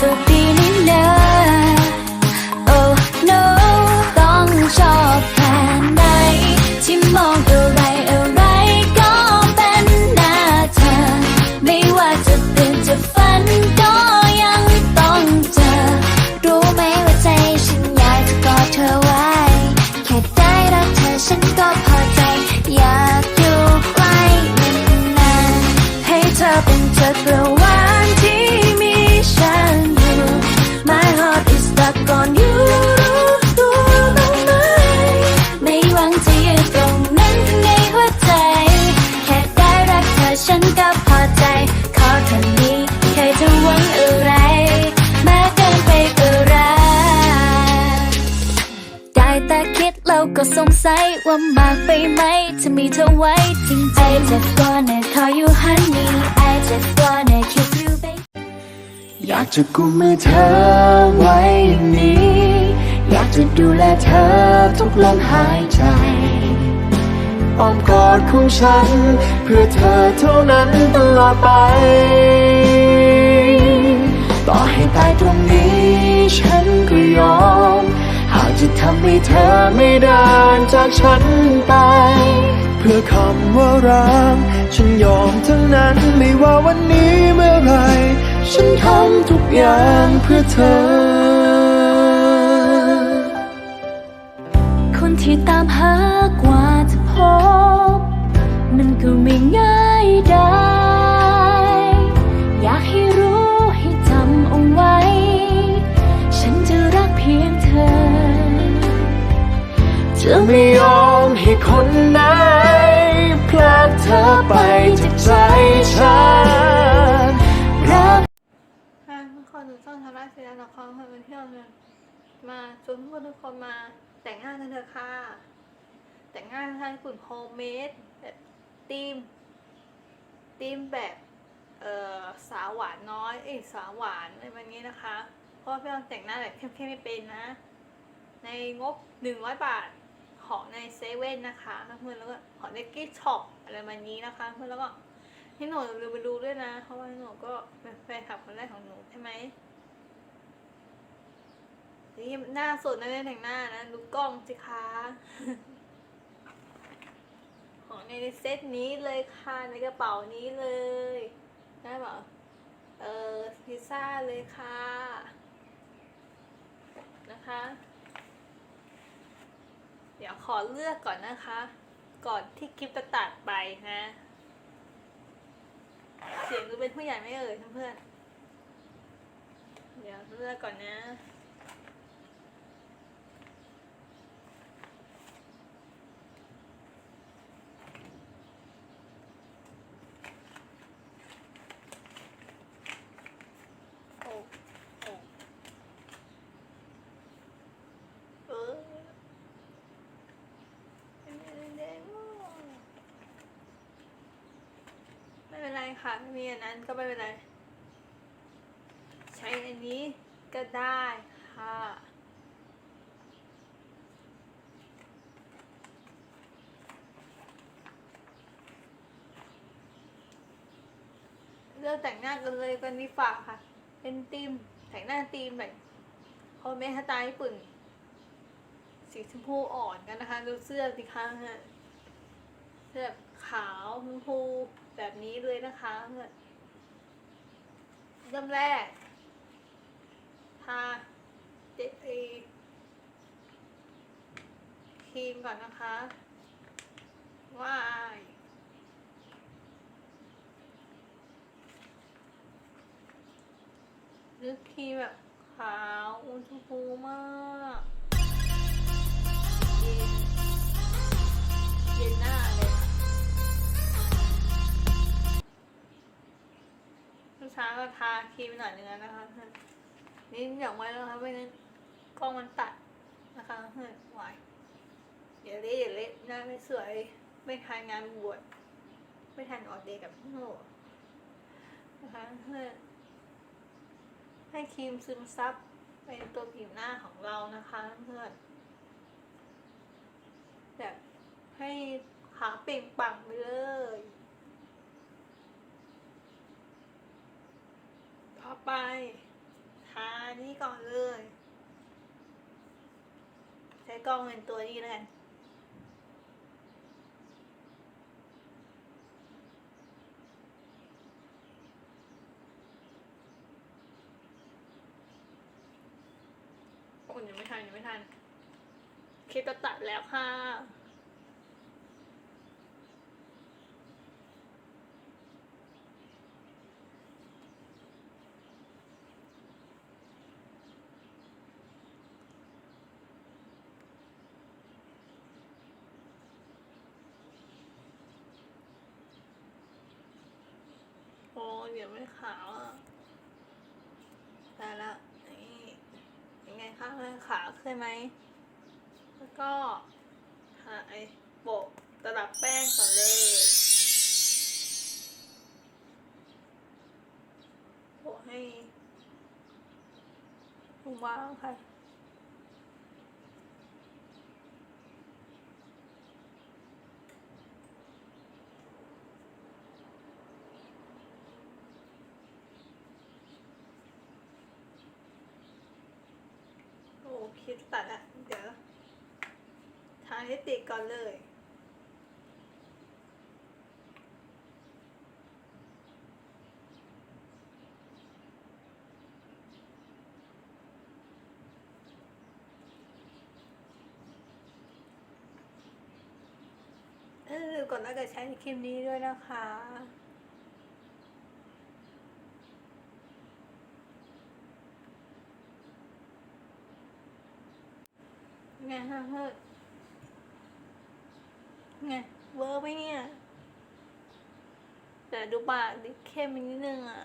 สุ ก็สงสัยว่ามากไปไหมจะมีเธอไว้จริงๆ I just wanna call you honey I just wanna kiss you baby อยากจะกุมมือเธอไว้อย่างนี้ อยากจะดูแลเธอทุกลมหายใจอ้อมกอดของฉัน เพื่อเธอเท่านั้นตลอดไป เธอไม่เดินจากฉันไป เพื่อคำว่ารักฉันยอมทั้งนั้นไม่ว่าวันนี้เมื่อไร ฉันทำทุกอย่างเพื่อเธอ คนที่ตามหากว่าจะพบ มันก็ไม่ง่ายได้ จะไม่ยอมให้คนไหนพลากเธอไปจากใจฉันรักค่ะทุกคนหนูต้องทำไร้ายเสียละครคนมาเที่ยวกันมาชวนทุกคนทุกคนมาแต่งงานกันเถอะค่ะ แต่งงานทางญี่ปุ่นโฮมเมดแบบธีมธีมแบบเออสาวหวานน้อยเอ้ยสาวหวานอะไรแบบนี้นะคะ เพราะว่าพี่ต้องแต่งหน้าแบบเข้มๆไม่เป็นนะ ในงบหนึ่งร้อยบาท ของในเซเว่นนะคะเพื่อนแล้วก็ของในกิ๊ช็อปอะไรแบบนี้นะคะเพื่อนแล้วก็ให้หนูลืมไปดูด้วยนะ เพราะว่าหนูก็เป็นแฟนคลับคนแรกของหนูใช่ไหมนี่หน้าสดนะเนี่ยแต่งหน้านะดูกล้องสิคะของในเซตนี้เลยค่ะในกระเป๋านี้เลยได้เปล่าเออพิซซ่าเลยค่ะ เดี๋ยว ขอเลือกก่อนนะคะ ก่อนที่คลิปจะตัดไปนะ เสียงดูเป็นผู้ใหญ่ไม่เอ่ยเพื่อนเดี๋ยวเลือกก่อนนะ โอ้โอ้เออเป็นแดงๆอะ ไม่เป็นไร ค่ะไม่มีอันนั้นก็ไม่เป็นไร ใช้อันนี้ก็ได้ค่ะเลือกแต่งหน้ากันเลยกันดีฝ่าค่ะ เป็นธีมแต่งหน้าธีมแบบโฮเมดสไตล์ญี่ปุ่น สีชมพูอ่อนกันนะคะ ดูเสื้อสิคะฮะเสื้อ ขาวชมพูแบบนี้เลยนะคะเพื่อนเริ่มแรกทาเจครีมก่อนนะคะว่ายนึกครีมแบบขาวอุ้นชมพูมาก ทาครีมหน่อยนึงนะคะเพื่อนนี่อย่างไว้แล้วครับไม่งั้นกล้องมันตัดนะคะเพื่อนไหวเดี๋ยวเละเดี๋ยวเละหน้าไม่สวย ไม่ทันงานบวชไม่ทันออกเดย์กับพี่โหนนะคะเพื่อนให้ครีมซึมซับไปในตัวผิวหน้าของเรานะคะเพื่อนแบบให้ขาเปล่งปลั่งไปเลย่อไป ทานี่ก่อนเลย ใช้กล้องเป็นตัวนี้แล้วกันโอ้ยยังไม่ทันยังไม่ทันคลิปจะตัดแล้วค่ะ โอ้ย เดี๋ยวไม่ขาวอะได้ละนี่ยังไงคะมันขาวขึ้นไหม แล้วก็ทาไอ้โปะตลับแป้งก่อนเลยโปะให้วางค่ะ โอ้ คิดตัดอะเดี๋ยว ทาให้ติดก่อนเลยเออกดแล้วก็ใช้ครีมนี้ด้วยนะคะ ไงฮะเฮ้ยไงเวอร์ไหมเนี่ยแต่ดูปากดิเข้มไปนิดนึงอะ